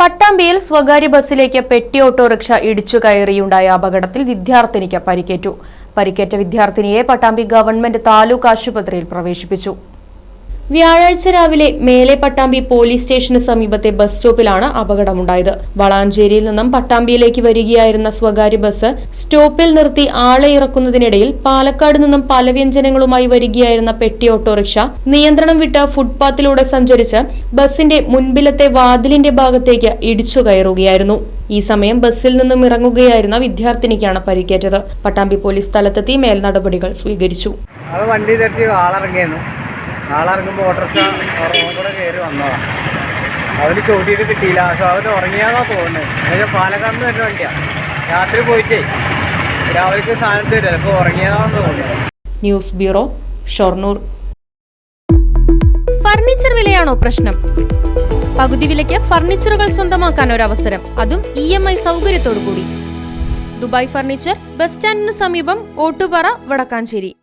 പട്ടാമ്പിയിൽ സ്വകാര്യ ബസ്സിലേക്ക് പെട്ടി ഓട്ടോറിക്ഷ ഇടിച്ചു കയറിയുണ്ടായ അപകടത്തിൽ വിദ്യാർത്ഥിനിക്ക് പരിക്കേറ്റു. പരിക്കേറ്റ വിദ്യാർത്ഥിനിയെ പട്ടാമ്പി ഗവൺമെന്റ് താലൂക്ക് ആശുപത്രിയിൽ പ്രവേശിപ്പിച്ചു. വ്യാഴാഴ്ച രാവിലെ മേലെ പട്ടാമ്പി പോലീസ് സ്റ്റേഷന് സമീപത്തെ ബസ് സ്റ്റോപ്പിലാണ് അപകടമുണ്ടായത്. വളാഞ്ചേരിയിൽ നിന്നും പട്ടാമ്പിയിലേക്ക് വരികയായിരുന്ന സ്വകാര്യ ബസ് സ്റ്റോപ്പിൽ നിർത്തി ആളെ ഇറക്കുന്നതിനിടയിൽ പാലക്കാട് നിന്നും പലവ്യഞ്ജനങ്ങളുമായി വരികയായിരുന്ന പെട്ടി ഓട്ടോറിക്ഷ നിയന്ത്രണം വിട്ട ഫുട്പാത്തിലൂടെ സഞ്ചരിച്ച് ബസിന്റെ മുൻപിലത്തെ വാതിലിന്റെ ഭാഗത്തേക്ക് ഇടിച്ചു കയറുകയായിരുന്നു. ഈ സമയം ബസ്സിൽ നിന്നും ഇറങ്ങുകയായിരുന്ന വിദ്യാർത്ഥിനിക്കാണ് പരിക്കേറ്റത്. പട്ടാമ്പി പോലീസ് സ്ഥലത്തെത്തി മേൽനടപടികൾ സ്വീകരിച്ചു. വണ്ടി തെറ്റി ഇറങ്ങുമ്പോൾ ഓട്ടോറിക്ഷ റോഡ് കൂടെ കയറി വന്നതാണ് അവന് ചോട്ടിയിട്ട് കിട്ടിയില്ല. പക്ഷെ അവന് ഉറങ്ങിയാന്നാ തോന്നുന്നത് എന്നുവെച്ചാൽ പാലക്കാട് നിന്ന് വരുന്ന വണ്ടിയാണ് രാത്രി പോയിട്ടേ രാവിലേക്ക് സാധനം തരില്ല അപ്പോൾ ഉറങ്ങിയതാണെന്ന് തോന്നുന്നു. News bureau Shoranur. ഫർണിച്ചർ വിലയാണോ പ്രശ്നം? പകുതി വിലയ്ക്ക് ഫർണിച്ചറുകൾ സ്വന്തമാക്കാൻ ഒരു അവസരം അതും ഇ എം ഐ സൗകര്യത്തോടു കൂടി ദുബായ് ഫർണിച്ചർ ബസ് സ്റ്റാൻഡിന് സമീപം ഓട്ടുപാറ വടക്കാഞ്ചേരി.